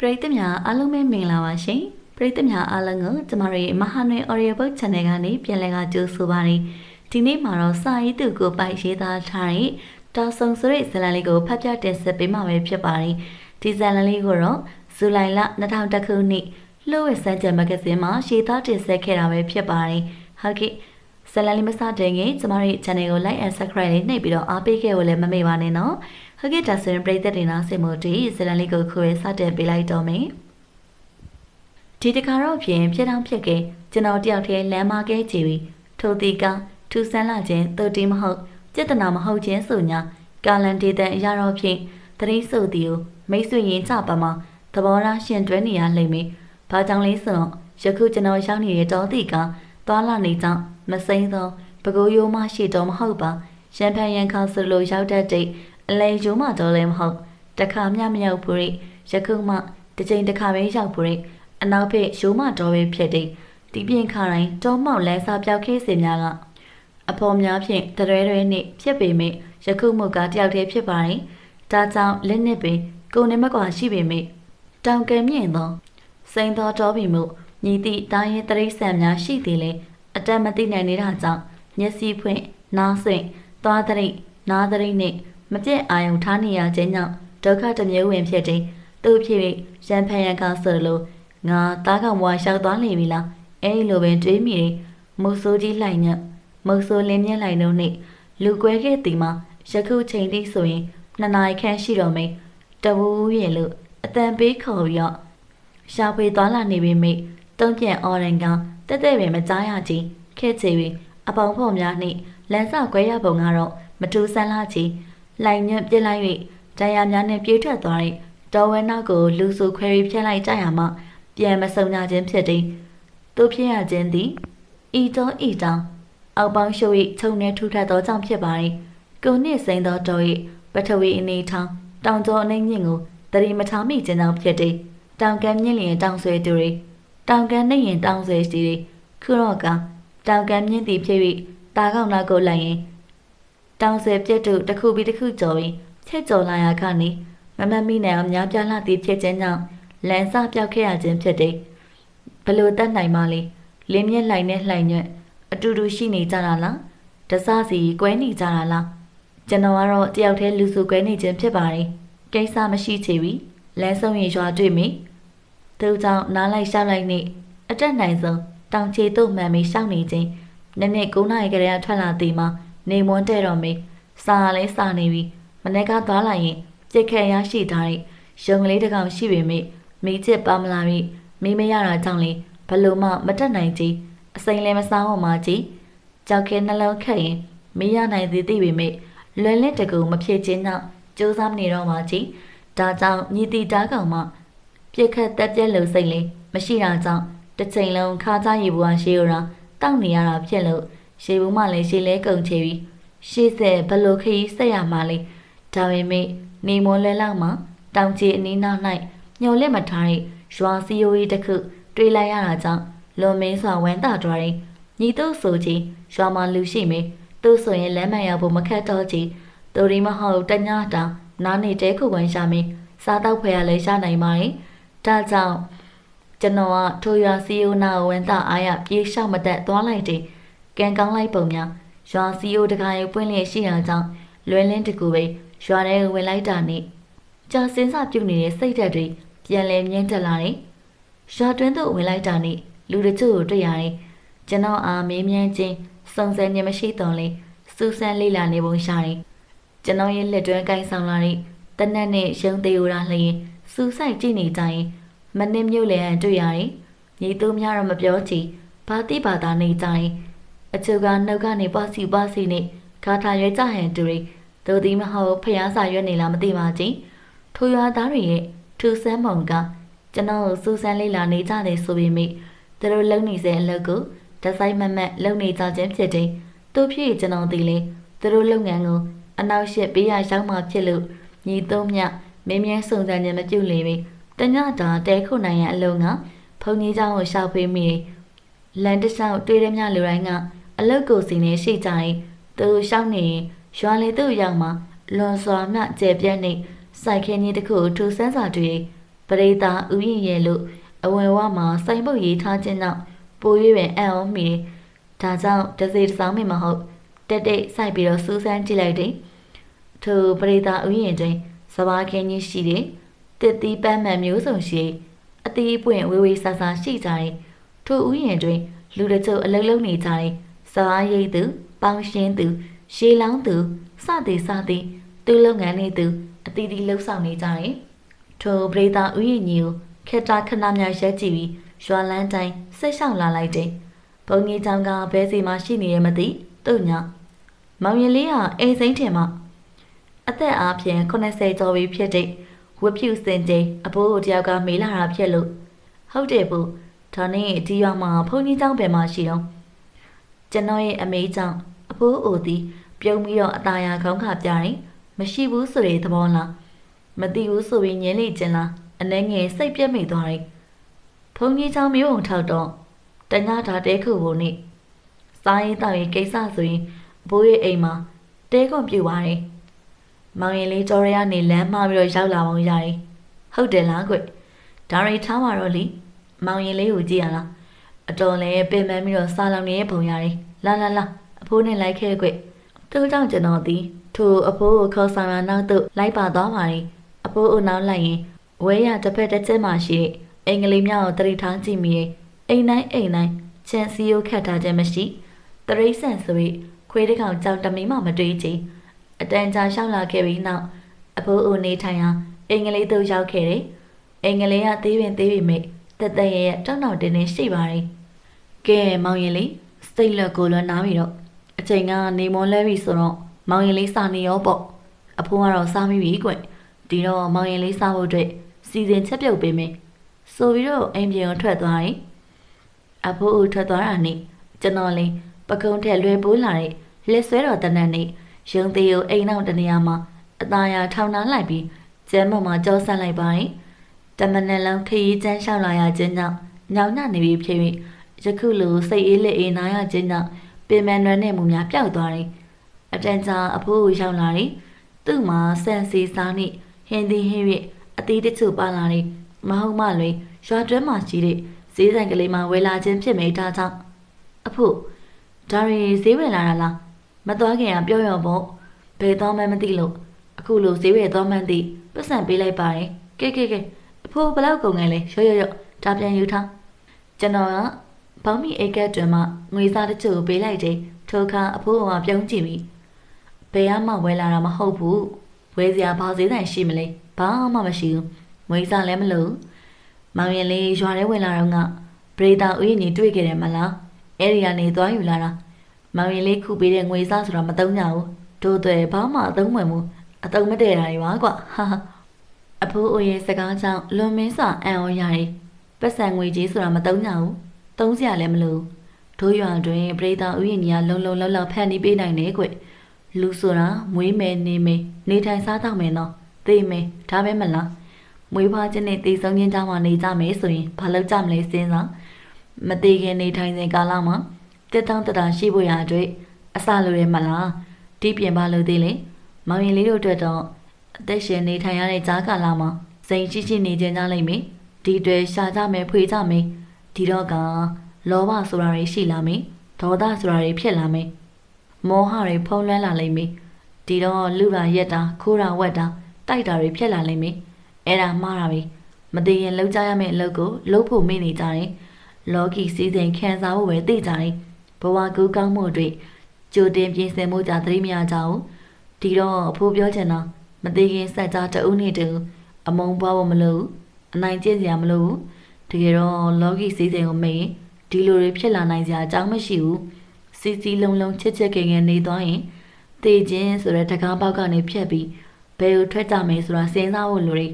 ပရိသတ်များအားလုံးပဲမင်္ဂလာပါရှင်ပရိသတ်များအားလုံးကိုကျမတို့ရဲ့မဟာနွေ Audio Book Channel ကနေပြန်လည်ကကြိုဆိုပါရစေဒီနေ့မှာတော့စာရေးသူကိုပိုက်ရေးသားထားတဲ့တောင်ဆုံဆိုတဲ့ဇာတ်လမ်းလေးကိုဖတ်ပြတင်ဆက်ပေးမှာပဲဖြစ်ပါတယ်ဒီဇာတ်လမ်းလေးကိုတော့ဇူလိုင်လ2000ခုနှစ်လှုပ်ဝက်စမ်းကြံမဂ္ဂဇင်းမှာရေးသားတင်ဆက်ခဲ့တာပဲဖြစ်ပါတယ်ဟုတ်ကဲ့ဇာတ်လမ်းလေးမစတင်ခင်ကျမတို့ရဲ့ channel ကို like and subscribe လေးနှိပ်ပြီးတော့အားပေးခဲ့ဖို့လည်းမမေ့ပါနဲ့နော် ဟုတ်ကဲ့ဒါဆိုရင်ပရိသတ်တွေနားဆင်ဖို့ဒီဇာတ်လမ်းလေးကိုခုပဲစတင်ပေးလိုက်တော့မယ်ဒီတခါတော့ဖြင့်ဖြစ်တောင်ဖြစ်ခဲ့ကျွန်တော်တယောက်တည်းလမ်းမကဲကြည့်ပြီးထိုတီကထူဆန်းလာခြင်းတူတီမဟုတ်စေတနာမဟုတ်ခြင်းဆိုညာကာလန်ဒေတန်အရာတော်ဖြင့်သတိဆိုသည်ကိုမိတ်ဆွေရင်ကြပါမှာသဘောထားရှင်တွဲနေရလိမ့်မယ်။ဘာကြောင့်လဲဆိုတော့ယခုကျွန်တော်ရောက်နေတဲ့တောတိကသွာလာနေကြောင်းမစိမ့်သောပကိုးရိုးမရှိတော့မဟုတ်ပါ။ရန်ဖန်ရန်ခါဆိုလိုရောက်တတ်တဲ့ အလဲရိုးမှတော့လည်းမဟုတ်တခါမျှမရောက်ဘူးရိယခုမှတစ်ချိန်တစ်ခါပဲရောက်ဘူးရိအနောက်ဘက်ရိုးမှတော့ပဲဖြစ်တဲ့ဒီပြင်ခါတိုင်းတောမောက်လဲစားပြောက်ခဲစင်များကအဖော်များဖြင့်တရွဲရွဲနှင့်ဖြစ်ပေမယ့်ယခုမှုကတယောက်တည်းဖြစ်ပါတယ်။ဒါကြောင့်လက်နှစ်ပင်ကိုယ်နဲ့မကွာရှိပေမယ့်တောင်ကဲမြင့်သောစိန်သောတော်ပြီမှုညီသည့်တာရင်တရိษံများရှိသည်လေအတက်မသိနိုင်နေတာကြောင့်မျက်စိဖွင့်နားဆွင့်သွားတရိနားတရိနှင့် မပြည့်အာယုံထားနေရခြင်းကြောင့်ဒုက္ခတစ်မျိုးဝင်ဖြစ်တဲ့သူ့ဖြစ်၍ရန်ဖန်ရန်ကဆိုလိုငါသားကောင်ဘွားလျှောက်သွားနေပြီလားအဲဒီလိုပဲတွေးမိတယ်မုတ်ဆိုးကြီးလိုက်ညမုတ်ဆိုးလင်းမြင့်လိုက်တော့နှင့်လူကွဲခဲ့သည်မှာယခုချိန်ထိဆိုရင်နှစ်နာရီခန့်ရှိတော့မယ်တဝူးရဲ့လို့အတန်ပေးခေါ်ပြီးတော့ရှာဖွေသွားလာနေပြီမိတုံးပြန်အော်ရင်ကတက်တဲ့ပင်မကြားရချင်းခဲ့ချေပြီးအပေါင်းဖော်များနှင့်လမ်းစာခွဲရပုံကတော့မတူဆန်းလာချီ လိုင်ညွန့်ပြစ်လိုက်၍တရားများနဲ့ပြေးထွက်သွားတဲ့တော်ဝဲနောက်ကိုလူစုခွဲပြီးဖျက်လိုက်ကြရမှပြန်မဆုံကြခြင်းဖြစ်သည်သူဖြစ်ရခြင်းသည်ဤတော်ဤတောင်အောက်ပေါင်းရှုပ်၏ခြုံနေထူထပ်သောကြောင့်ဖြစ်ပါ၏ကိုနှင့်စိန်သောတော်၏ပထဝီအနေထောင်တောင်ကျော်အနေမြင့်ကိုတရီမထားမိခြင်းကြောင့်ဖြစ်သည်တောင်ကမ်းမြင့်လျင်တောင်ဆွဲသူတွေတောင်ကမ်းနှိမ့်ရင်တောင်ဆွဲစီတွေခုတော့ကတောင်ကမ်းမြင့်သည်ဖြစ်၍တာကောက်နောက်ကိုလိုက်ရင် တောင်ဆွဲပြက်တို့တစ်ခုပြီးတစ်ခုကြော်ပြီးချက်ကြော်လာရကနေမမမိနိုင်အောင်များပြားလှသည်ဖြစ်ခြင်းကြောင့်လန်စပြောက်ခဲ့ရခြင်းဖြစ်သည်ဘလို့တတ်နိုင်ပါလေလင်းမြက်လှိုင်နဲ့လှိုင်ညွတ်အတူတူရှိနေကြတာလားတစားစီကွဲနေကြတာလားကျွန်တော်ကတော့တယောက်တည်းလူစုကွဲနေခြင်းဖြစ်ပါတယ်ကိစ္စမရှိချေပြီလမ်းဆုံးရင်ရွာတွေ့မိသူကြောင့်နားလိုက်ရှောက်လိုက်နေအတက်နိုင်ဆုံးတောင်ချေတို့မှန်ပြီးရှောက်နေခြင်းနည်းနည်း9နာရီကလေးကထွက်လာသည်မှာ နေမွန်းတဲ့တော့မိစာလဲစာနေပြီမနေ့ကသွားလိုက်ရင်ကြက်ခဲရရှိထားတဲ့ရုံကလေးတစ်ကောင်ရှိပေမဲ့မိချစ်ပါမလာပြီမိမရတာကြောင့်လေဘလို့မှမတက်နိုင်ကြီးအစိမ်လည်းမစားအောင်မကြီးကြောက်ခဲနှလုံးခက်ရင်မရနိုင်သေးသေးပေမဲ့လွယ်လင့်တကူမဖြစ်ခြင်းကြောင့်စူးစမ်းနေတော့မှကြီးဒါကြောင့်ညီတီတားကောင်မှပြက်ခတ်တက်ပြက်လို့စိတ်လေးမရှိတာကြောင့်တစ်ချိန်လုံးခါးသားရေဘူးအားရှိရတာတောက်နေရတာဖြစ်လို့ ရေဘူးမှလည်းရှေးလဲကုန်ချေပြီးရှေ့ဆက်ဘလို့ခရီးဆက်ရမှလေဒါပေမဲ့နေမွန်လဲလောက်မှတောင်ချေအနီးနောက်၌ညှော်လက်မထားတဲ့ရွာစီယိုရီတစ်ခုတွေးလိုက်ရတာကြောင့်လွန်မင်းစွာဝမ်းသာသွားတယ်ညီတို့ဆိုချင်းရွာမှာလူရှိမေသူ့ဆိုရင်လမ်းမှန်ရောက်ဖို့မခက်တော့ချီသူရီမဟုတ်တညတောင်နားနေတဲခုဝင်ရှာမင်းစားတော့ဖွယ်ရလဲရှာနိုင်ပါတယ်ဒါကြောင့်ကျွန်တော်ကထိုရွာစီယိုနာဝမ်းသာအားရပြေးလျှောက်မတက်သွားလိုက်တယ် ကံကောင်းလိုက်ပုံများရွာစီယိုတခါရုပ်ပွင့်လျက်ရှိတာကြောင့်လွယ်လင်းတကူပဲရွာထဲဝင်လိုက်တာနဲ့ကြာစင်းစပြုတ်နေတဲ့စိတ်ဓာတ်တွေပြန်လဲမြင့်တက်လာတယ်ရွာတွင်းသို့ဝင်လိုက်တာနဲ့လူတချို့ကိုတွေ့ရတယ်ကျွန်တော်အားမေးမြန်းခြင်းစုံစမ်းခြင်းမရှိတော့လေစူးစမ်းလေ့လာနေပုံရှာတယ်ကျွန်တော်ရဲ့လက်တွဲကိုင်းဆောင်လာတဲ့တနက်နဲ့ရုံသေးရလျင်စူးစိုက်ကြည့်နေကြရင်မနစ်မြို့လည်းတွေ့ရတယ်ညီသူများတော့မပြောချီဘာတိဘာသာနေကြရင် အချို့ကနှုတ်ကနေပွားစီပွားစီနဲ့ဂါထာရွေးကြဟန်တူရီတို့ဒီမဟုတ်ဖျားစာရွက်နေလားမသိပါချင်းထိုရွာသားတွေရဲ့ထူဆန်းမုံကကျွန်တော်ကိုစူးစမ်းလေ့လာနေကြတယ်ဆိုပေမဲ့သူတို့လုံနေစေအလုပ်ကိုဒဆိုင်မမတ်လုံနေကြခြင်းဖြစ်တယ်သူဖြစ်ကျွန်တော်ဒီလေသူတို့လုပ်ငန်းကိုအနောက်ရှက်ပေးရရောက်မှဖြစ်လို့ညီသုံးမြမင်းမြဲစုံစမ်းခြင်းမပြုလေပြီတညတာတဲခုနိုင်ရန်အလုံးကဖုန်ကြီးเจ้าကိုရှာဖွေမိလန်တဆောက်တွေ့ရမြလူတိုင်းက အလုတ်ကိုစီနေရှိကြရင်သူရှောင်းနေရင်ရွာလေသူ့ရောက်မှလွန်စွာမှကျဲပြက်နေစိုက်ခင်းကြီးတစ်ခုထူဆန်းစာတွေပရိသတ်ဥယျာဉ်ရဲ့လို့အဝင်ဝမှာစိုင်ပုတ်ရေးထားခြင်းကြောင့်ပို၍ပင်အံ့ဩမိတယ်ဒါကြောင့်တစ်စိတစ်စောင်းမိမဟုတ်တက်တိတ်စိုက်ပြီးတော့စူးစမ်းကြည့်လိုက်တယ်ထိုပရိသတ်ဥယျာဉ်တွင်စဘာခင်းကြီးရှိတယ်တစ်သီးပန်းမှန်မျိုးစုံရှိတယ်အသီးပွင့်ဝေးဝေးဆာဆာရှိကြတယ်ထိုဥယျာဉ်တွင်လူတချို့အလုံးလုံးနေကြတယ် စဘာရိတ်သူပေါင်းရှင်းသူရှေးလောင်းသူစသည်စသည်သူလုပ်ငန်းနေသူအတီးတီးလှုပ်ဆောင်နေကြတယ်ထိုပရိသတ်ဥယျာဉ်ကြီးကိုခေတ္တခဏများရက်ကြည့်ပြီးရွာလန်းတိုင်းဆက်ရှောင်လာလိုက်တယ်ဘုံကြီးချောင်းကဘဲစီမှာရှိနေရမသိသူ့ညာမောင်ရင်လေးဟာအိမ်စိမ့်ထင်မှအသက်အားဖြင့်80ကျော်ပြီဖြစ်တဲ့ဝတ်ဖြူစင်ကြိမ်အဘိုးတယောက်ကမေးလာတာဖြစ်လို့ဟုတ်တယ်ဘူးဒါနဲ့ဒီရွာမှာဘုံကြီးချောင်းဘယ်မှာရှိတော့ ကျွန်တော်ရဲ့အမေကြောင့်အဖိုးအိုသည် ပြုံးပြီးတော့အตาရခေါင်းခါပြတယ်မရှိဘူးဆိုတဲ့သဘောလားမသိဘူးဆိုရင်ညင်းနေကျင်လားအနှဲငယ်စိတ်ပြက်မိသွားတယ်ဘုံကြီးချောင်းမျိုးုံထောက်တော့တညတာတဲခုကိုနေစားရင်တောက်ရင်ကိစ္စဆိုရင်ဘိုးရဲ့အိမ်မှာတဲကွန်ပြူပါတယ်မောင်ရင်လေးကြော်ရရနေလမ်းမှာပြီးတော့ရောက်လာပုံရတယ်ဟုတ်တယ်လားကွဒါရီထားမှာတော့လीမောင်ရင်လေးကိုကြည့်ရလား အတော်လည်းပင်ပန်းပြီးတော့စားလောင်နေတဲ့ပုံရတယ်လာလာလာအဖိုးနဲ့လိုက်ခဲ့ကွသူ့ကြောင့်ကျွန်တော်ဒီထိုအဖိုးကိုခေါ်ဆောင်လာနောက်သို့လိုက်ပါသွားပါတယ်အဖိုးအနောက်လိုက်ရင်ဝဲရတစ်ဖက်တစ်ချက်မှရှိတဲ့အင်္ဂလိပ်မြောက်ကိုတရိထားကြည့်မိရဲ့အိမ်တိုင်းအိမ်တိုင်းချန်စီယိုခတ်ထားခြင်းမရှိတရိษံဆိုပြီးခွေးတစ်ကောင်ကြောင်တမီမှမတွေးချင်အတန်ကြာရှောက်လာခဲ့ပြီးနောက်အဖိုးအိုနေထိုင်ဟာအင်္ဂလိပ်သို့ရောက်ခဲ့တယ်အင်္ဂလိပ်ကသေးပင်သေးပင်မိတက်တက်ရဲ့တောင်းတောင်းတင်းတင်းရှိပါတယ် ကဲမောင်ရင်လေးစိတ်လက်ကိုလွန်နာပြီတော့အချိန်ကနေမွန်လဲပြီဆိုတော့မောင်ရင်လေးစာနေရောပေါ့အဖိုးကတော့စားမိပြီကွဒီတော့မောင်ရင်လေးစားဖို့အတွက်စီစဉ်ချက်ပြုတ်ပေးမယ်ဆိုပြီးတော့အိမ်ပြင်ကိုထွက်သွားတယ်အဖိုးဦးထွက်သွားတာနဲ့ကျွန်တော်လေးပကုံးထက်လွယ်ပိုးလာတဲ့လက်ဆွဲတော်တနက်နဲ့ရုံသေးကိုအိမ်နောက်တနေရာမှာအသားရထောင်နှားလိုက်ပြီးကျဲမမှာကြောဆန့်လိုက်ပါတယ်တမနက်လုံးခရီးချမ်းလျှောက်လာရခြင်းကြောင့်ညောင်ညနေပြီဖြစ်၍ ယခုလိုစိတ်အေးလက်အေးနားရခြင်းကြောင့်ပင်မနွယ်နဲ့မူများပျောက်သွားတယ်အတန်ကြာအဖိုးကိုရောက်လာတယ်သူ့မှာဆန်စီစားနှင့်ဟင်းသီးဟင်း၍အသေးတချို့ပါလာတယ်မဟုတ်မှလွင်ရွာတွဲမှာရှိတဲ့ဈေးဆိုင်ကလေးမှာဝယ်လာခြင်းဖြစ်မိတာကြောင့်အဖို့ဒါရီဈေးဝယ်လာတာလားမသွားခင်ကပြောရောပေါ့ဘယ်သွားမှမသိလို့အခုလိုဈေးဝယ်သွားမှန်းသိပတ်စံပေးလိုက်ပါတယ်ကဲကဲကဲအဖိုးဘလောက်ကုန်ငယ်လဲရော့ရော့ရော့ဒါပြန်ယူထားကျွန်တော်က ဘောင်းမီအိတ်ကက်တွင်မှငွေစားတချို့ပေးလိုက်တယ်ထိုအခါအဖိုးကပြုံးကြည့်ပြီးဘယ်မှဝယ်လာတာမဟုတ်ဘူးဝယ်စရာဘာဈေးဆိုင်ရှိမလဲဘာမှမရှိဘူးငွေစားလည်းမလို့မောင်ရင်လေးရွာထဲဝင်လာတော့ကပရိသတ်ဥယျာဉ်ကြီးတွေ့ခဲ့တယ်မလားအဲ့ဒီကနေသွားယူလာတာမောင်ရင်လေးခုပေးတဲ့ငွေစားဆိုတာမသုံးကြဘူးတို့တွေဘာမှအသုံးဝင်ဘူးအသုံးမတည့်တာတွေပါကွာဟာဟာအဖိုးအိုရဲ့စကားကြောင့်လွန်မင်းစွာအံ့ဩရတယ်ပတ်စံငွေကြီးဆိုတာမသုံးကြဘူး သုံးစရာလည်းမလိုတို့ရွာတွင်ပရိသတ်ဥယျာဉ်ကြီးကလုံလုံလောက်လောက်ဖန်တီးပေးနိုင်တယ်ကွလူဆိုတာမွေးမယ်နေမယ်နေထိုင်စားတော့မယ်နော်သိမယ်ဒါပဲမလားမွေးဖွားခြင်းနဲ့တည်ဆုံးခြင်းကြောင့်မှနေကြမယ်ဆိုရင်ဘာလုပ်ကြမလဲစဉ်းစားမတည်ခင်နေထိုင်စဉ်ကာလမှာတက်တောင်းတတာရှိဖို့ရာအတွက်အစလိုရဲမလားဒီပြင်ပါလို့သေးလေမောင်ရင်လေးတို့အတွက်တော့အသက်ရှင်နေထိုင်ရတဲ့ကြားကာလမှာစိန်ရှိရှိနေကြကြလိမ့်မယ်ဒီတွေရှာကြမယ်ဖွေကြမယ် ဒီတော့ကလောဘဆိုတာတွေရှိလာမယ်ဒေါသဆိုတာတွေဖြစ်လာမယ်မောဟတွေဖုံးလွှမ်းလာလိမ့်မယ်ဒီတော့လူရာရက်တာခိုးတာဝက်တာတိုက်တာတွေဖြစ်လာလိမ့်မယ်အဲ့ဒါမှားတာပဲမတည်ရင်လောက်ကြရမယ့်အလုပ်ကိုလုပ်ဖို့မေ့နေကြတယ်လော်ကီစီစဉ်ခံစားဖို့ပဲသိကြတယ်ဘဝကူကောင်းမှုတွေကြိုတင်ပြင်ဆင်မှုကြသတိမရကြဘူးဒီတော့အဖိုးပြောချင်တာမတည်ခင်စက်ကြားတအုပ်နဲ့တူအမုံပွားဖို့မလိုဘူးအနိုင်ကျင့်စရာမလိုဘူး တကယ်တော့လော်ကီစီစဉ်ကိုမေ့ဒီလိုတွေဖြစ်လာနိုင်စရာအကြောင်းမရှိဘူးစီစီလုံးလုံးချစ်ချစ်ခင်ခင်နေသွားရင်တေခြင်းဆိုတဲ့တကားပေါက်ကနေဖြတ်ပြီးဘယ်ကိုထွက်ကြမယ်ဆိုတာစဉ်းစားဖို့လိုတယ်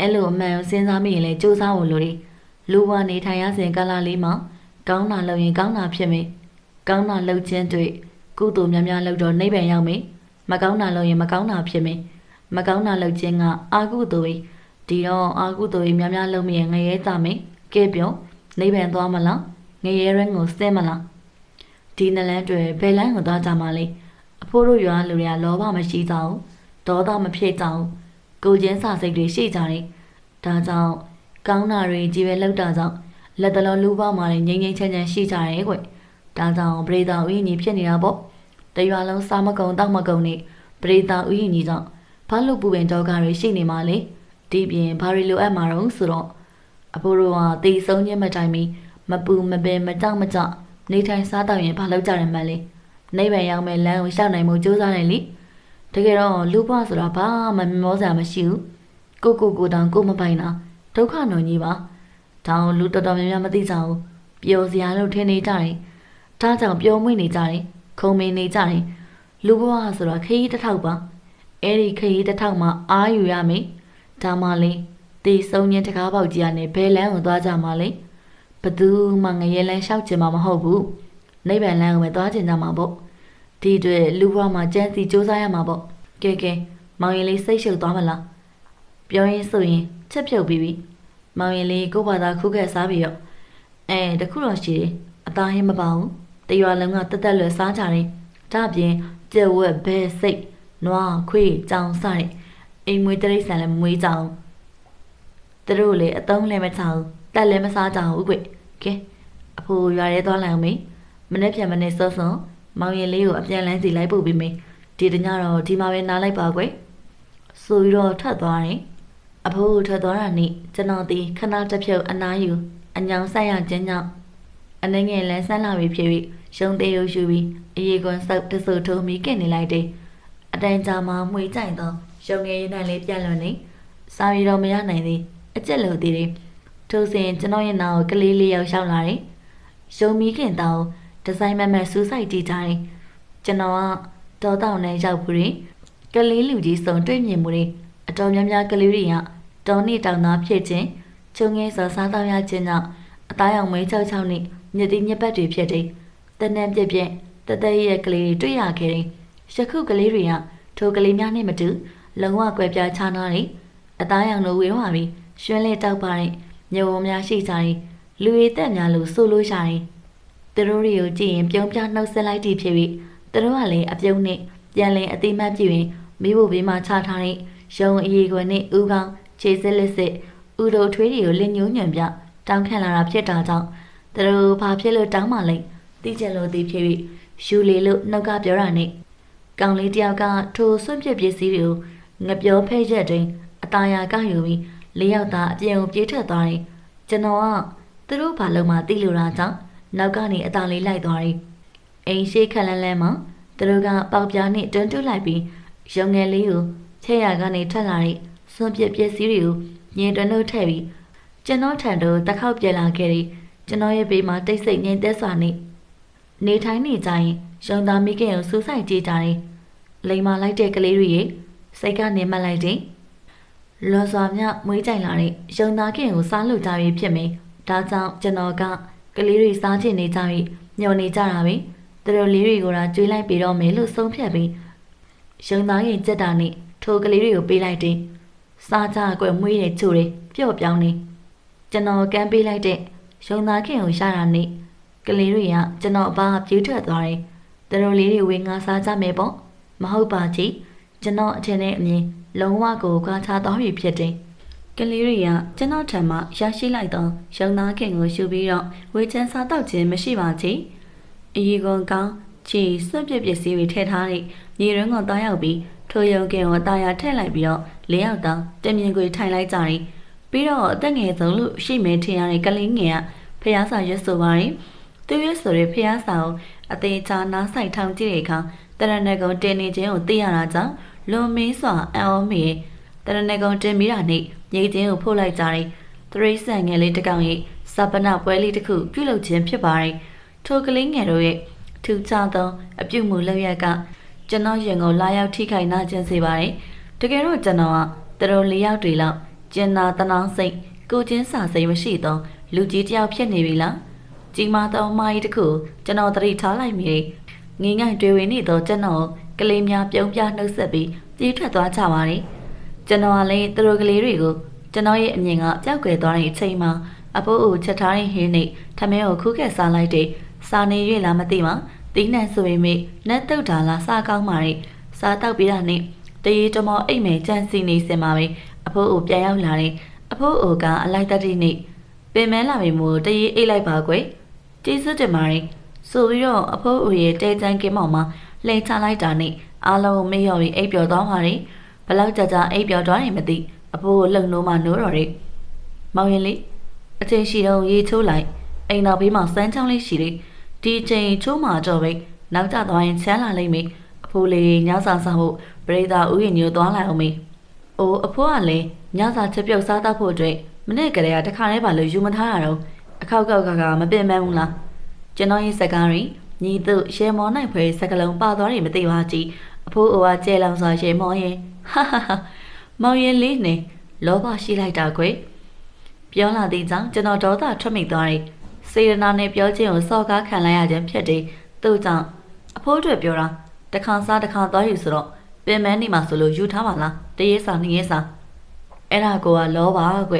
အဲ့လိုအမှန်ကိုစဉ်းစားမိရင်လည်းစူးစမ်းဖို့လိုတယ်လူဝနေထိုင်ရစဉ်ကာလလေးမှာကောင်းတာလုပ်ရင်ကောင်းတာဖြစ်မယ်ကောင်းတာလုပ်ခြင်းတွေ့ကုသိုလ်များများလုပ်တော့နိဗ္ဗာန်ရောက်မယ်မကောင်းတာလုပ်ရင်မကောင်းတာဖြစ်မယ်မကောင်းတာလုပ်ခြင်းကအာကုသိုလ် ဒီတော့အာကုသိုလ်ကြီးများများလုပ်မြင်ငရဲကြမယ်ကဲပြောနိဗ္ဗာန်သွားမလားငရဲရင်းကိုစဲမလားဒီနလန်းတွေဘယ်လန်းကိုသွားကြမှာလဲအဖိုးတို့ရွာလူတွေကလောဘမရှိကြဘူးဒေါသမဖြစ်ကြဘူးကိုချင်းစာစိတ်တွေရှိကြတယ်ဒါကြောင့်ကောင်းတာတွေကြီးပဲလောက်တာကြောင့်လက်တလုံးလူပေါက်မှလည်းငိမ့်ငိမ့်ချမ်းချမ်းရှိကြတယ်ကွဒါကြောင့်ပရိသတ်ဥယျာဉ်ကြီးဖြစ်နေတာပေါ့တရွာလုံးစားမကုံတောက်မကုံနေပရိသတ်ဥယျာဉ်ကြီးကြောင့်ဘာလို့ပူပင်တော့ကတွေရှိနေမှလဲ ဒီပြင်ဘာတွေလိုအပ်မှာတော့ဆိုတော့အဖိုးတို့ကတေဆုံးချင်းမတိုင်မီမပူမပင်မကြောက်မကြောက်နေထိုင်စားတော့ရင်ဘာလုပ်ကြတယ်မှလဲနိဗ္ဗာန်ရောက်မဲ့လမ်းကိုရှောက်နိုင်မှုကြိုးစားတယ်လေတကယ်တော့လူဘဝဆိုတာဘာမှမမောစရာမရှိဘူးကိုကိုကိုတောင်ကိုမပိုင်တာဒုက္ခနုံကြီးပါဒါအောင်လူတော်တော်များများမသိကြဘူးပျော်စရာလို့ထင်နေကြတယ်ဒါကြောင့်ပျော်မွေ့နေကြတယ်ခုံမင်နေကြတယ်လူဘဝဆိုတာခရီးတစ်ထောက်ပါအဲ့ဒီခရီးတစ်ထောက်မှာအာယူရမယ် ဒါမှလေတေဆုံးချင်းတကားပေါက်ကြီးကနေဘယ်လမ်းကိုသွားကြမှာလဲဘသူမှငရဲလန်းလျှောက်ချင်မှာမဟုတ်ဘူးနိဗ္ဗာန်လမ်းကိုပဲသွားချင်ကြမှာပေါ့ဒီအတွေ့လူဘဝမှာကြမ်းစီစူးစမ်းရမှာပေါ့ကဲကဲမောင်ရင်လေးစိတ်ရှုပ်သွားမလားပြောရင်ဆိုရင်ချက်ပြုတ်ပြီးပြီမောင်ရင်လေးကိုယ့်ဘာသာခုခဲ့စားပြီးတော့အဲတခုတော့ရှိတယ်အသားဟင်းမပါဘူးတရွာလုံးကတက်တက်လွယ်စားကြတယ်ဒါအပြင်ကြက်ဝက်ဘဲစိတ်နွားခွေးကြောင်စတဲ့ အိမ်မွေးတရိတ်ဆန်လည်းမမွေးကြအောင်သူတို့လည်းအတုံးလည်းမချအောင်တက်လည်းမစားကြဘူးကွကဲအဖိုးရွာရဲသွားလိုက်အောင်မေမနေ့ပြန်မနေ့စောစောမောင်ရင်လေးကိုအပြန်လန်းစီလိုက်ပို့ပြီးမေဒီတညတော့ဒီမှာပဲနားလိုက်ပါကွဆိုပြီးတော့ထပ်သွားတယ်အဖိုးထွက်သွားတာနေ့ကျွန်တော်ဒီခဏတစ်ဖြုတ်အနားယူအညောင်ဆိုင်ရခြင်းကြောင့်အနှငယ်လဲဆန်းလာပြီဖြစ်ပြီးရုံသေးရုပ်ရှူပြီးအေးကွန်ဆောက်တဆူထုံးပြီးကင်နေလိုက်တယ်အတိုင်ကြာမှမှွေကြိုင်တော့ ရုံငယ်ရင်းနဲ့လေးပြက်လွန်နေစာရီတော့မရနိုင်သေးအကျက်လို့သေးတယ်ထို့စဉ်ကျွန်တော်ရဲ့နာကိုကလေးလေးယောက်ရှောက်လာတယ်ရုံမီခင်တောင်ဒီဇိုင်းမမဆူဆိုင်ကြည့်ကြတယ်ကျွန်တော်ကတော်တောင်နဲ့ရောက်ပြီးကလေးလူကြီးစုံတွေ့မြင်မှုတွေအတော်များများကလေးတွေကတော်နေတောင်သားဖြစ်ခြင်းချုံငယ်စော်စားတော်ရခြင်းကြောင့်အသားရောင်မဲချောက်ချောက်နဲ့ညတိညက်ပတ်တွေဖြစ်တယ်တနန်းပြက်ပြက်တသက်ရဲ့ကလေးတွေတွေ့ရခဲ့တယ်ယခုကလေးတွေကထိုကလေးများနဲ့မတူ လုံးဝကွဲပြားခြားနားတယ်အသားရောင်လိုဝေးသွားပြီးရွှင်းလဲတောက်ပါတဲ့ညုံများရှိကြတယ်လူရည်တက်များလို့ဆိုလို့ရတယ်သူတို့တွေကိုကြည့်ရင်ပြုံးပြနှုတ်ဆက်လိုက်တည်ဖြစ်ပြီးသူတို့ကလည်းအပြုံးနဲ့ပြန်လည်အတိမတ်ပြည့်ရင်မိဖို့ဘေးမှာချထားတဲ့ရုံအီခွင်နဲ့ဥကောင်းခြေစစ်လက်စစ်ဥတို့ထွေးတွေကိုလင်းညွညံပြတောင်းခံလာတာဖြစ်တာကြောင့်သူတို့ဘာဖြစ်လို့တောင်းမှလဲသိကြလို့သိဖြစ်ပြီးယူလေလို့နှုတ်ကပြောတာနဲ့ကောင်လေးတယောက်ကထိုဆွန့်ပစ်ပစ္စည်းတွေကို ငပြောဖဲ့ရက်တွင်အตาယာကယူပြီးလေးယောက်သားအပြင်ကိုပြေးထွက်သွားတယ်ကျွန်တော်ကသူတို့ဘာလို့မှသိလို့တာကြောင့်နောက်ကနေအตาလေးလိုက်သွားတယ်အိမ်ရှိခက်လန်းလန်းမှာသူတို့ကပေါက်ပြားနဲ့တွန်းတွလိုက်ပြီးရုံငယ်လေးကိုချဲ့ရကနေထွက်လာတဲ့စွန့်ပစ်ပစ္စည်းတွေကိုညင်တွန်းလို့ထည့်ပြီးကျွန်တော်ထံသို့တစ်ခေါက်ပြန်လာခဲ့ပြီးကျွန်တော်ရဲ့ဘေးမှာတိတ်ဆိတ်ငြိမ်သက်စွာနဲ့နေထိုင်နေကြရင်ရုံသားမိခင်ကိုစူးစိုက်ကြည့်ကြတယ်လိမ်မာလိုက်တဲ့ကလေးတွေရဲ့ စိတ်ကနေမှတ်လိုက်တယ်လွန်စွာမြမွေးကြိုင်လာတဲ့ရုံသားခင်ကိုစားလို့ကြပြီဖြစ်မယ်ဒါကြောင့်ကျွန်တော်ကကလေးတွေစားချင်နေကြပြီညှော်နေကြတာပဲသူတို့လေးတွေကိုတော့ကျွေးလိုက်ပြီးတော့မယ်လို့ဆုံးဖြတ်ပြီးရုံသားရင်ကြက်တာနဲ့ထိုကလေးတွေကိုပေးလိုက်တယ်စားကြကွယ်မွေးတဲ့ချိုတယ်ပျော့ပြောင်းနေကျွန်တော်ကမ်းပေးလိုက်တဲ့ရုံသားခင်ကိုရတာနဲ့ကလေးတွေကကျွန်တော်အဘပြေးထွက်သွားတယ်သူတို့လေးတွေဝေငါစားကြမယ်ပေါ့မဟုတ်ပါချီ ကျွန်တော်အထင်နဲ့အမြင်လုံးဝကိုကွာခြားသွားပြီဖြစ်တယ်ကလေးတွေကကျွန်တော်ထံမှရရှိလိုက်သောရုံသားခင်ကိုရှုပြီးတော့ဝေချမ်းစားတော့ခြင်းမရှိပါချီအီကွန်ကောင်းချီစွန့်ပစ်ပစ္စည်းတွေထည့်ထားတဲ့မြေရင်းကတောင်းရောက်ပြီးထိုရုံကင်ကိုတာယာထည့်လိုက်ပြီးတော့လေးယောက်တောင်တင်မြင်ကိုထိုင်လိုက်ကြတယ်ပြီးတော့အသက်ငယ်ဆုံးလို့ရှိမဲထင်ရတဲ့ကလေးငယ်ကဖျားစာရွတ်ဆိုပါတယ်သူရွတ်ဆိုတဲ့ဖျားစာကိုအသေးချာနားဆိုင်ထောင်ကြည့်တဲ့အခါတရဏဂုံတင်နေခြင်းကိုသိရတာကြောင့် လွန်မင်းစွာအံ့ဩမိရဲ့တရဏဂုံတင်ပြီးတာနဲ့ညိခြင်းကိုဖုတ်လိုက်ကြတယ်သရိษံငယ်လေးတစ်ကောင်ရဲ့စပနပွဲလေးတစ်ခုပြုလုပ်ခြင်းဖြစ်ပါတယ်ထိုကလေးငယ်တို့ရဲ့ထူးခြားသောအပြုမူလောက်ရကကျွန်တော်ရင်ကိုလာရောက်ထိခိုက်နာကျင်စေပါတယ်တကယ်တော့ကျွန်တော်ကတတော်လေးယောက်တွေလောက်ကျင်နာတနောင်းစိတ်ကိုချင်းစာစိတ်မရှိသောလူကြီးတယောက်ဖြစ်နေပြီလားကြီးမားသောမာကြီးတစ်ခုကျွန်တော်တတိထားလိုက်မိတယ်ငင်းငိုင်တွေ့ဝင်နေသောကျွန်တော် ကလေးများပြုံးပြနှုတ်ဆက်ပြီးပြေးထွက်သွားကြပါတယ်ကျွန်တော်ကလည်းသူတို့ကလေးတွေကိုကျွန်တော်ရဲ့အမြင်ကပျောက်ကွယ်သွားတဲ့အချိန်မှာအဖိုးအိုချက်ထားတဲ့ဟင်းနဲ့ထမင်းကိုခူးခက်စားလိုက်တဲ့စာနေရွေလားမသိပါတီးနှံဆိုပေမဲ့နတ်တုတ်တာလားစားကောင်းပါတဲ့စားတောက်ပြီးတာနဲ့တရေတမောအိတ်မယ်ကြန့်စီနေစင်ပါပဲအဖိုးအိုပြန်ရောက်လာတဲ့အဖိုးအိုကအလိုက်တတိနေပင်မဲလာပြီမို့တရေအိတ်လိုက်ပါကွယ်ကျေးဇူးတင်ပါတယ်ဆိုပြီးတော့အဖိုးအိုရဲ့တဲချမ်းကင်းမောင်မှာ လှည့်ချလိုက်တာနဲ့အားလုံးမေ့ရော်ပြီးအိပ်ပျော်သွားပါတယ်ဘလောက်ကြာကြာအိပ်ပျော်သွားရင်မသိအဖိုးကိုလှုပ်နိုးမှနိုးတော်တယ်မောင်ရင်လေးအချိန်ရှိတော့ရေချိုးလိုက်အိမ်နောက်ဘေးမှာစမ်းချောင်းလေးရှိတယ်ဒီအချိန်ချိုးမှတော့ပဲနောက်ကျသွားရင်ချမ်းလာလိမ့်မယ်အဖိုးလေးညစာစားဖို့ပရိသတ်ဥယျာဉ်ညိုသွားလိုက်အောင်မေးအိုးအဖိုးကလည်းညစာချက်ပြုတ်စားတတ်ဖို့အတွက်မနေ့ကတည်းကတခါတည်းပါလို့ယူမထားတာတော့အခောက်ကောက်ကကမပင်ပန်းဘူးလားကျွန်တော်ရဲ့စကားရင် ညီတို့ရှဲမော်နိုင်ဖွယ်စကလုံးပါသွားတယ်မသိပါကြည်အဖိုးအိုကကျဲလောင်စွာရှဲမော်ရင်ဟာဟာဟာမောင်ရင်လေးနဲ့လောဘရှိလိုက်တာကွယ်ပြောလာသည့်ကြောင့်ကျွန်တော်ဒေါသထွက်မိသွားတယ်စေရနာနဲ့ပြောခြင်းကိုစော်ကားခံလိုက်ရခြင်းဖြစ်တယ်သူ့ကြောင့်အဖိုးအတွက်ပြောတာတခါစားတခါသွားယူဆိုတော့ပင်မနေမှာဆိုလို့ယူထားပါလားတရေစာနှစ်ရေစာအဲ့ဒါကိုကလောဘကွ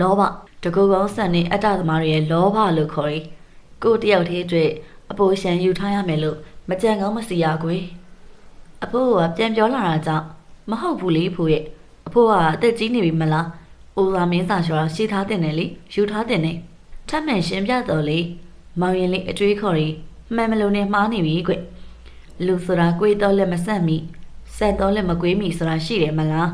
လောဘတကူကောင်းဆန်နေအတ္တသမားတွေရဲ့လောဘလို့ခေါ်တယ်ကိုတယောက်တည်းအတွက် အပိုရှန်ယူထားရမယ်လို့မကြံကောင်းမစီရကွယ်အဖိုးကပြန်ပြောလာတာကြောင့်မဟုတ်ဘူးလေဖိုးရဲ့အဖိုးကအသက်ကြီးနေပြီမလားအိုသာမင်းစာရှော်ရှိထားတဲ့နယ်လေယူထားတဲ့နယ်ထပ်မံရှင်းပြတော်လေမောင်ရင်လေးအတွေးခေါ်ရီမှန်မလို့နဲ့မှားနေပြီကွလူဆိုတာကိုယ်တော့လက်မဆက်မိဆက်တော့လက်မကွေးမိဆိုတာရှိတယ်မလား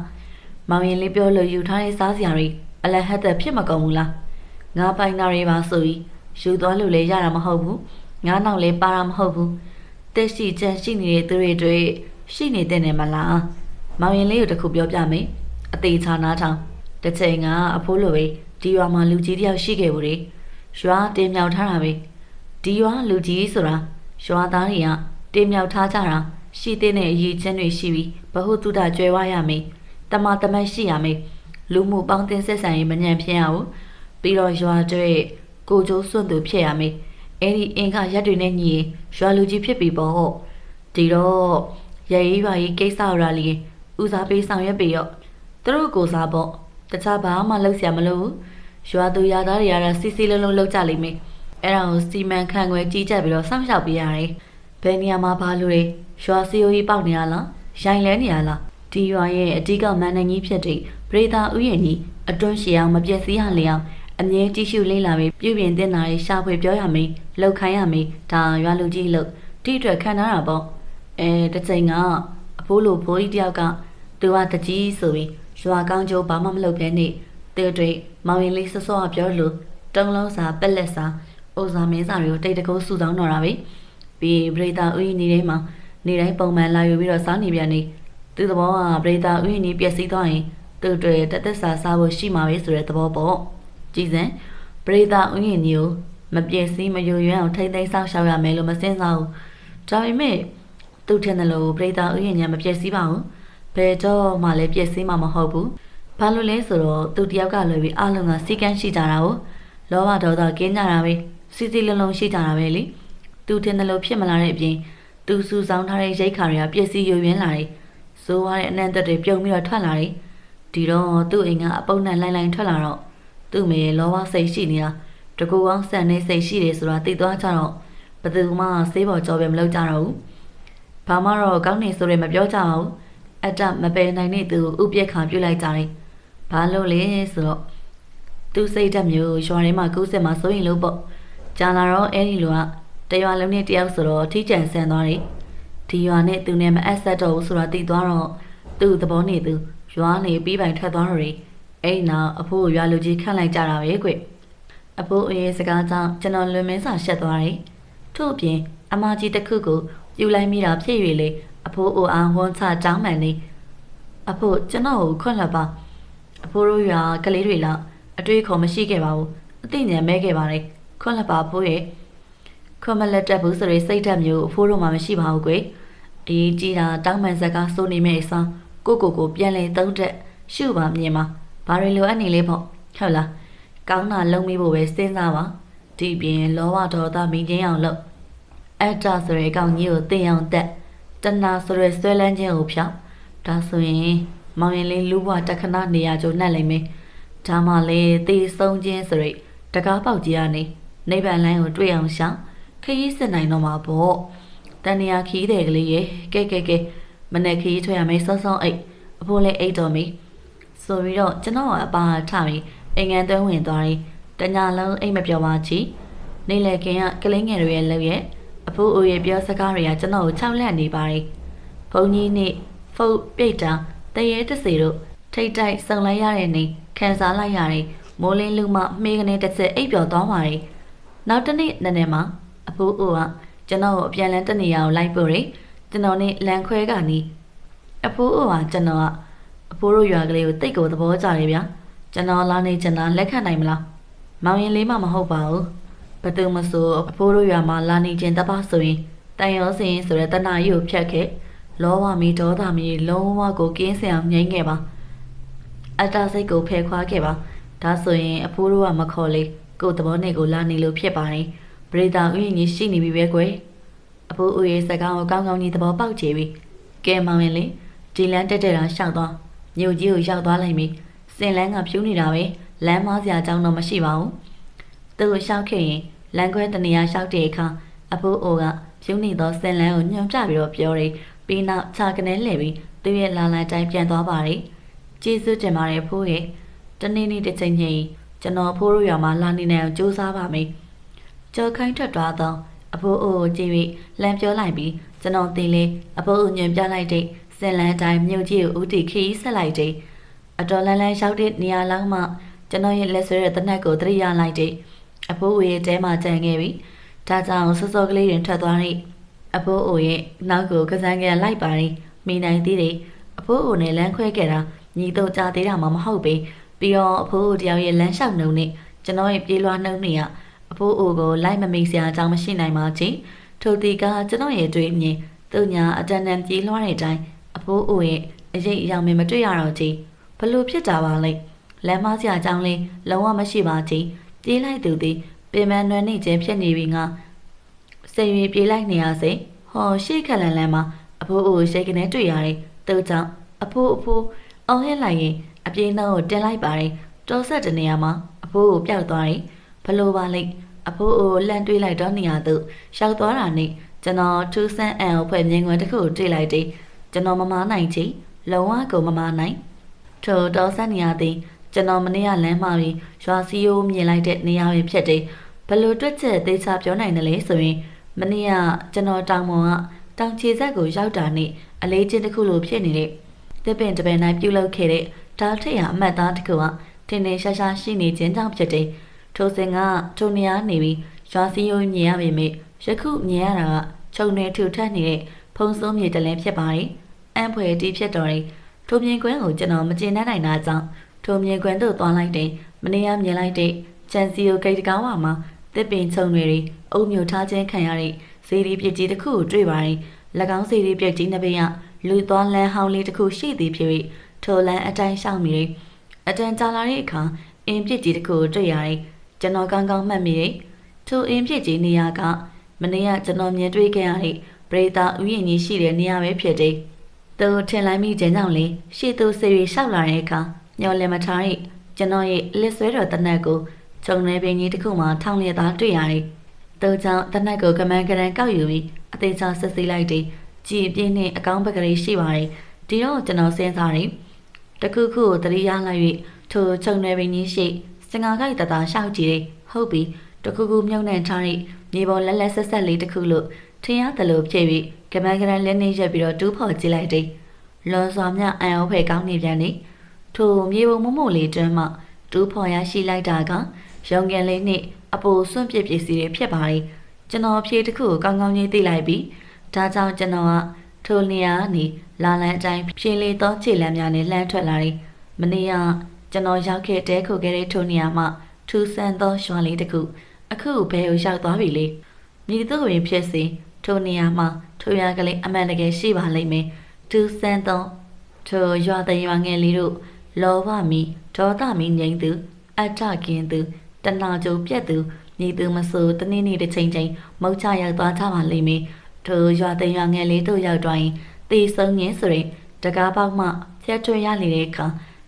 မောင်ရင်လေးပြောလို့ယူထားတဲ့စားစရာတွေအလဟတ်သက်ဖြစ်မကုန်ဘူးလားငါပိုင်နာတွေပါဆိုပြီးယူသွားလို့လည်းရတာမဟုတ်ဘူး ငါနောက်လည်းပါတာမဟုတ်ဘူးတက်ရှိချမ်းရှိနေတဲ့သူတွေတွေရှိနေတဲ့နေမလားမောင်ရင်လေးကိုတခုပြောပြမယ်အသေးချာနားထောင်တစ်ချိန်ကအဖိုးလိုပဲဒီရွာမှာလူကြီးတယောက်ရှိခဲ့ဘူးလေရွာတင်မြောက်ထားတာပဲဒီရွာလူကြီးဆိုတာရွာသားတွေကတင်မြောက်ထားကြတာရှိတဲ့အရေးချင်းတွေရှိပြီးဘဟုတုတကြွယ်ဝရမယ်တမတမတ်ရှိရမယ်လူမှုပေါင်းတင်ဆက်ဆံရေးမညံဖြစ်ရဘူးပြီးတော့ရွာတွေကိုကျိုးစွန့်သူဖြစ်ရမယ် အဲ့ဒီအင်ကရက်တွေနဲ့ညီရွာလူကြီးဖြစ်ပြီပေါ့ဒီတော့ရရေးရွာရေးကိစ္စရာလေးဦးစားပေးဆောင်ရွက်ပေးရော့သူတို့ကိုစားပေါ့တခြားဘာမှလုပ်ဆရာမလို့ရွာသူရွာသားတွေကတော့စီစီလုံးလုံးလုပ်ကြလိမ့်မယ်အဲ့ဒါကိုစီမံခန့်ခွဲကြီးကြပ်ပြီးတော့စောင့်ရှောက်ပေးရတယ်ဘယ်နေရာမှာဘာလို့လဲရွာစီယိုကြီးပေါက်နေရလားရိုင်လဲနေရလားဒီရွာရဲ့အဓိကမန်နေကြီးဖြစ်တဲ့ပရိသာဥယျာဉ်ကြီးအတွန်းရှည်အောင်မပြည့်စည်ရလျောင်း အမြဲတရှိလေးလာပြီးပြုပြင်တင်တာတွေရှာဖွေပြောရမယ်လောက်ခိုင်းရမယ်ဒါရွာလူကြီးလို့တိအတွက်ခံထားတာပေါ့အဲတစ်ချိန်ကအဖိုးလိုဖိုးကြီးတယောက်ကသူကတကြီးဆိုပြီးရွာကောင်းကျိုးဘာမှမလုပ်ဘဲနဲ့သူတွေမောင်ရင်လေးစောစောကပြောလို့တုံလုံးစာပက်လက်စာအိုစာမင်းစာတွေကိုတိတ်တကုတ်စုဆောင်းတော့တာပဲပြီးပရိသဥယျာဉ်ကြီးထဲမှာနေတိုင်းပုံမှန်လာယူပြီးတော့စားနေပြန်နေသူသဘောကပရိသဥယျာဉ်ကြီးပျက်စီးသွားရင်သူတွေတက်တက်စာစားဖို့ရှိမှာပဲဆိုတဲ့သဘောပေါ့ ကြည်စံပရိသဥယျာဉ်ကြီးကိုမပြည့်စည်မယိုယွန်းအောင်ထိမ့်သိမ်းဆောက်ရှောက်ရမယ်လို့မစင်စားဘူးဒါပေမဲ့သူထင်တယ်လို့ပရိသဥယျာဉ်ကြီးမပြည့်စည်ပါဘူးဘယ်တော့မှလည်းပြည့်စည်မှာမဟုတ်ဘူးဘာလို့လဲဆိုတော့သူတယောက်ကလွယ်ပြီးအလုံးကစီကန်းရှိကြတာကိုလောဘဒေါသကင်းကြတာပဲစီစီလုံးလုံးရှိကြတာပဲလေသူထင်တယ်လို့ဖြစ်မလာတဲ့အပြင်သူစုဆောင်ထားတဲ့ရိတ်ခါတွေကပြည့်စည်ယိုယွင်းလာတယ်ဆိုးရတဲ့အနံ့သက်တွေပြုံပြီးတော့ထွက်လာတယ်ဒီတော့သူ့အိမ်ကအပုပ်နဲ့လိုင်းလိုင်းထွက်လာတော့ သူ့မေလောဘစိတ်ရှိနေတာတကူအောင်ဆန်နေစိတ်ရှိတယ်ဆိုတာသိသွားကြတော့ဘယ်သူမှဆေးပေါ်ကြောပဲမလုပ်ကြတော့ဘူးဘာမှတော့ကောင်းနေဆိုရမပြောကြပါဘူးအတ္တမပယ်နိုင်တဲ့သူကိုဥပြက်ခါပြုတ်လိုက်ကြတယ်ဘာလို့လဲဆိုတော့သူစိတ်ဓာတ်မျိုးရွာထဲမှာကူးစစ်မှာစိုးရင်လို့ပေါ့ကြာလာတော့အဲ့ဒီလူကတရွာလုံးနဲ့တယောက်ဆိုတော့ထိကြံဆန်သွားတယ်ဒီရွာနဲ့သူနဲ့မအပ်ဆက်တော့ဘူးဆိုတာသိသွားတော့သူ့သဘောနေသူရွာနေပြီးပိုင်ထွက်သွားတော့တယ် အဲ့နောက်အဖိုးရွာလူကြီးခန့်လိုက်ကြတာပဲကွအဖိုးအရေးစကားကြောင့်ကျွန်တော်လွန်မင်းစာရှက်သွားတယ်ထို့အပြင်အမကြီးတစ်ခုကိုယူလိုက်မိတာဖြစ်၍လေအဖိုးအိုအားဝန်းချတောင်းမှန်နေအဖိုးကျွန်တော်ကိုခွန့်လက်ပါအဖိုးတို့ရွာကလေးတွေလောက်အတွေ့အခေါ်မရှိခဲ့ပါဘူးအသိဉာဏ်မဲခဲ့ပါတယ်ခွန့်လက်ပါဖိုးရဲ့ခွန့်မလက်တက်ဘူးဆိုရင်စိတ်ဓာတ်မျိုးအဖိုးတို့မှမရှိပါဘူးကွယ်အရေးကြီးတာတောင်းမှန်စကားစိုးနေမဲ့အစားကိုကိုကိုပြန်လဲသုံးတက်ရှုပါမြင်ပါ ဘာတွေလိုအပ်နေလဲပေါ့ဟုတ်လားကောင်းတာလုံးမိဖို့ပဲစဉ်းစားပါဒီပြင်လောဘဒေါသမင်းချင်းအောင်လုပ်အတ္တဆိုရဲကောင်ကြီးကိုသိအောင်တက်တဏှာဆိုရဲဆွဲလန်းခြင်းကိုဖြောင်းဒါဆိုရင်မောင်ရင်လေးလူဘွားတခဏနေရာကျိုးနှက်လိမ့်မယ်ဒါမှလည်းသေဆုံးခြင်းဆိုရဲတကားပေါက်ကြီးကနေနိဗ္ဗာန်လမ်းကိုတွေ့အောင်ရှောင်းခရီးစစ်နိုင်တော့မှာပေါ့တန်ရာခီးတယ်ကလေးရေကဲကဲကဲမနေ့ခီးထွက်ရမယ်စောစောအိတ်အဖိုးလေးအိတ်တော်မီစ ဆိုပြီးတော့ကျွန်တော်အပါထပြီးအိမ်ငန်းသွင်းဝင်သွားပြီးတညာလုံးအိမ်မပြောပါချီနေလေခင်ကကလေးငယ်တွေရဲ့လှုပ်ရဲ့အဖိုးအိုရဲ့ပြောစကားတွေကကျွန်တော်ကိုခြောက်လန့်နေပါတယ်။ဘုံကြီးနဲ့ဖုတ်ပိတ်တာတရေတစေတို့ထိတ်တိုက်ဆုံလိုက်ရတဲ့နေခံစားလိုက်ရတဲ့မိုးလင်းလူမမှေးကနေတစ်ချက်အိပ်ပျော်သွားပါတယ်။နောက်တနေ့နည်းနည်းမှာအဖိုးအိုကကျွန်တော်ကိုအပြန်လန်းတနေရာကိုလိုက်ပို့တယ်။ကျွန်တော်နဲ့လန်ခွဲကနေအဖိုးအိုကကျွန်တော်က အဖိုးတို့ရွာကလေးကိုတိတ်ကိုသဘောကျတယ်ဗျာကျွန်တော်လာနေချင်တာလက်ခံနိုင်မလားမောင်ရင်လေးမှမဟုတ်ပါဘူးဘယ်သူမဆိုအဖိုးတို့ရွာမှာလာနေချင်တပါဆိုရင်တန်ရောစင်ဆိုတဲ့တနာကြီးကိုဖြတ်ခဲ့လောဝမီဒေါသမီလုံးဝကိုကင်းစင်အောင်ငိမ့်ခဲ့ပါအတ္တစိတ်ကိုဖယ်ခွာခဲ့ပါဒါဆိုရင်အဖိုးတို့ကမခေါ်လေကိုယ်သဘောနဲ့ကိုလာနေလို့ဖြစ်ပါတယ်ပရိသတ်ဥယျာဉ်ကြီးရှိနေပြီပဲကွယ်အဖိုးဦးရဲ့စကားကိုကောင်းကောင်းကြီးသဘောပေါက်ချေပြီကဲမောင်ရင်လေးဒီလန်းတက်တက်တာရှောက်သွား မြို့ကြီးကိုရောက်သွားလိုက်ပြီစင်လန်းကဖြူးနေတာပဲလမ်းမစရာအကြောင်းတော့မရှိပါဘူးသူ့ကိုရှောက်ခဲ့ရင်လမ်းခွဲတနေရာရှောက်တဲ့အခါအဖိုးအိုကဖြူးနေသောစင်လန်းကိုညွှန်ပြပြီးတော့ပြောတယ်ပြီးနောက်ခြာကနေလှည့်ပြီးသူ့ရဲ့လာလန်တိုင်းပြန်သွားပါတယ်ကျေးဇူးတင်ပါတယ်ဖိုးရဲ့တနေ့နေ့တစ်ချိန်ချင်းကျွန်တော်ဖိုးတို့ရွာမှာလာနေနိုင်အောင်ကြိုးစားပါမယ်ကြော်ခိုင်းထွက်သွားသောအဖိုးအိုကိုကြည့်ပြီးလမ်းပြောလိုက်ပြီးကျွန်တော်တင်လေအဖိုးအိုညွှန်ပြလိုက်တဲ့ စင်လန်းတိုင်းမြို့ကြီးကိုဦးတီခီးဆက်လိုက်တဲ့အတော်လန်းလန်းရောက်တဲ့နေရာလောက်မှကျွန်တော်ရဲ့လက်ဆွဲတဲ့တနက်ကိုသတိရလိုက်တဲ့အဖိုးအိုရဲ့တဲမှာကြံခဲ့ပြီဒါကြောင့်စောစောကလေးတွင်ထွက်သွားတယ်အဖိုးအိုရဲ့နောက်ကိုကစားကန်လိုက်ပါရင်မိနိုင်သေးတယ်အဖိုးအိုနဲ့လမ်းခွဲခဲ့တာညီတို့ကြားသေးတာမှမဟုတ်ပေပြီးတော့အဖိုးအိုတယောက်ရဲ့လမ်းလျှောက်နှုံနဲ့ကျွန်တော်ရဲ့ပြေးလွှားနှုံနေရအဖိုးအိုကိုလိုက်မမိတ်စရာအကြောင်းမရှိနိုင်ပါချေထိုတီကကျွန်တော်ရဲ့တွေ့မြင်သူညာအတန်တန်ပြေးလွှားတဲ့အတိုင်း အဖိုးအိုရဲ့အရေးအယောင်မင်းမတွေ့ရတော့ကြီးဘလို့ဖြစ်တာပါလဲလမ်းမစရာအကြောင်းလေးလုံးဝမရှိပါကြီးပြေးလိုက်သူသည်ပင်မနွယ်နေခြင်းဖြစ်နေပြီငါစိတ်ရွေပြေးလိုက်နေရစေဟောရှေ့ခက်လန်လန်မှာအဖိုးအိုရှိတ်ကနေတွေ့ရတယ်သူကြောင့်အဖိုးအဖိုးအောင်ဟဲ့လိုက်ရင်အပြေးနှောင်းကိုတင်လိုက်ပါတယ်တော်ဆက်တနေရာမှာအဖိုးကိုပျောက်သွားတယ်ဘလို့ပါလိမ့်အဖိုးအိုလှန်တွေးလိုက်တော့နေရာသို့ရှောက်သွားတာနဲ့ကျွန်တော်ထူးဆန်းအန်ကိုဖွဲ့မြင်ကွယ်တစ်ခုကိုတွေ့လိုက်တယ် ကျွန်တော်မမနိုင်ချီလုံးဝကိုမမနိုင်ထိုတော်ဆန်းနေရသည်ကျွန်တော်မနေ့ကလမ်းမှာပြီးရွာစီယိုးမြင်လိုက်တဲ့နေရာပဲဖြစ်တယ်ဘလို့တွက်ချက်သေးချာပြောနိုင်တယ်လေဆိုရင်မနေ့ကကျွန်တော်တောင်ပေါ်ကတောင်ချေဆက်ကိုရောက်တာနဲ့အလေးချင်းတစ်ခုလိုဖြစ်နေတဲ့တစ်ပင်တစ်ပင်တိုင်းပြုတ်လောက်ခဲ့တဲ့တားထရအမတ်သားတစ်ခုကထင်းထင်းရှားရှားရှိနေခြင်းကြောင့်ဖြစ်တယ်ထိုစဉ်ကထိုနေရာနေပြီးရွာစီယိုးမြင်ရပေမဲ့ယခုမြင်ရတာကခြုံနေထူထပ်နေတဲ့ ဖုံစိုးမြေတလဲဖြစ်ပါတယ်အံဖွယ်တီးဖြစ်တော်တယ်ထိုမြင်ကွင်းကိုကျွန်တော်မကျေနပ်နိုင်တာကြောင့်ထိုမြင်ကွင်းသို့သွားလိုက်တယ်မနေ့ကမြင်လိုက်တဲ့ချန်စီယိုဂိတ်တကောင်းဝါမှာတစ်ပင်ချုံတွေအုံမျိုးထားခြင်းခံရတဲ့ဇီရီပြစ်ကြီးတစ်ခုကိုတွေ့ပါတယ်၎င်းဇီရီပြစ်ကြီးနှစ်ပင်ကလူသွားလန်းဟောင်းလေးတစ်ခုရှိသည်ဖြစ်၍ထိုလန်းအတိုင်းရှောက်မိတယ်အတန်ကြာလာတဲ့အခါအင်းပြစ်ကြီးတစ်ခုကိုတွေ့ရတယ်ကျွန်တော်ကောင်းကောင်းမှတ်မိတယ်ထိုအင်းပြစ်ကြီးနေရာကမနေ့ကကျွန်တော်မြင်တွေ့ခဲ့ရတဲ့ ပရိသတ်ဥယျာဉ်ကြီးရှိတဲ့နေရာပဲဖြစ်တယ်။သူထင်လိုက်မိခြင်းကြောင့်လေရှေ့သူဆေးရီလျှောက်လာတဲ့အခါညော်လင်မထားတဲ့ကျွန်တော်ရဲ့လက်ဆွဲတော်တနက်ကိုခြုံနေပင်ကြီးတစ်ခုမှထောင်လျက်သားတွေ့ရတယ်။သူကြောင့်တနက်ကိုကမန်းကရန်ကောက်ယူပြီးအသေးချာဆက်စီလိုက်တယ်။ကြည်ပြင်းနဲ့အကောင်းပကလေးရှိပါတယ်။ဒီတော့ကျွန်တော်စဉ်းစားတယ်။တခုခုကိုတတိယလိုက်၍ထိုခြုံနေပင်ကြီးရှိစင်္ဂါကိုက်တသားရှောက်ကြည့်တယ်။ဟုတ်ပြီတခုခုမြုံနှံထားတဲ့မြေပေါ်လက်လက်ဆက်ဆက်လေးတစ်ခုလို့ ထင်ရတယ်လို့ဖြစ်ပြီးကမန်းကရန်လက်နေရက်ပြီးတော့တူးဖော်ကြည့်လိုက်တယ်။လွန်စွာမြအံအောင်ဖဲကောင်းနေပြန်နေ။ထိုမြေပုံမမို့လေးတွန်းမှတူးဖော်ရရှိလိုက်တာကရုံငယ်လေးနဲ့အပိုစွန့်ပစ်ပစ္စည်းတွေဖြစ်ပါလေ။ကျွန်တော်ဖြေတစ်ခုကိုကောင်းကောင်းကြီးသိလိုက်ပြီးဒါကြောင့်ကျွန်တော်ကထိုနေရာကနေလာလန်းအတိုင်းဖြင်းလေးသောခြေလမ်းများနဲ့လှမ်းထွက်လာတယ်။မနေ့ကကျွန်တော်ရောက်ခဲ့တဲခုခဲ့တဲ့ထိုနေရာမှာထူးဆန်းသောရွှာလေးတစ်ခုအခုဘယ်ကိုရောက်သွားပြီလဲ။မိသူ့ဝင်ဖြစ်စီ ထိုနေရာမှာထိုရွာကလေးအမှန်တကယ်ရှိပါလိမ့်မယ်။ထူးဆန်းသောထိုရွာတဲ့ရွာငယ်လေးတို့လောဘမီဒေါသမီငိမ့်သူအထကင်းသူတနာကြိုပြက်သူညီသူမဆိုတနေ့နေ့တစ်ချိန်ချိန်မုတ်ချရောက်သွားကြပါလိမ့်မယ်။ထိုရွာတဲ့ရွာငယ်လေးတို့ရောက်သွားရင်တေဆုံးငင်းဆိုရင်တကားပေါက်မှဖြတ်ထွေရနေတဲ့အခါ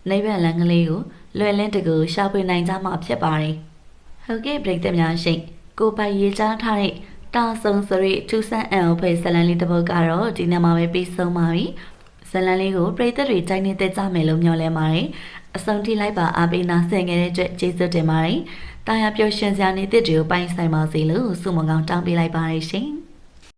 နိဗ္ဗာန်လမ်းကလေးကိုလွယ်လင်းတကူရှာဖွေနိုင်ကြမှာဖြစ်ပါတယ်။ဟုတ်ကဲ့ပြည်သက်များရှိကိုပိုင်ရေးချထားတဲ့ တာဆုံစရိထူဆန်းအန်ဖေးဇလန်လေးတစ်ပုဒ်ကတော့ဒီနေ့မှာပဲပြီးဆုံးပါပြီ။ဇလန်လေးကိုပြည်သက်တွေတိုင်းနေတဲ့ကြမယ်လို့မျှော်လင့်ပါတယ်။အဆုံးထိလိုက်ပါအားပေးနာဆင်ခဲ့တဲ့အတွက်ကျေးဇူးတင်ပါတယ်တာယာပျော်ရွှင်စရာနေ့တစ်တွေကိုပိုင်ဆိုင်ပါစေလို့ဆုမွန်ကောင်းတောင်းပေးလိုက်ပါတယ်ရှင်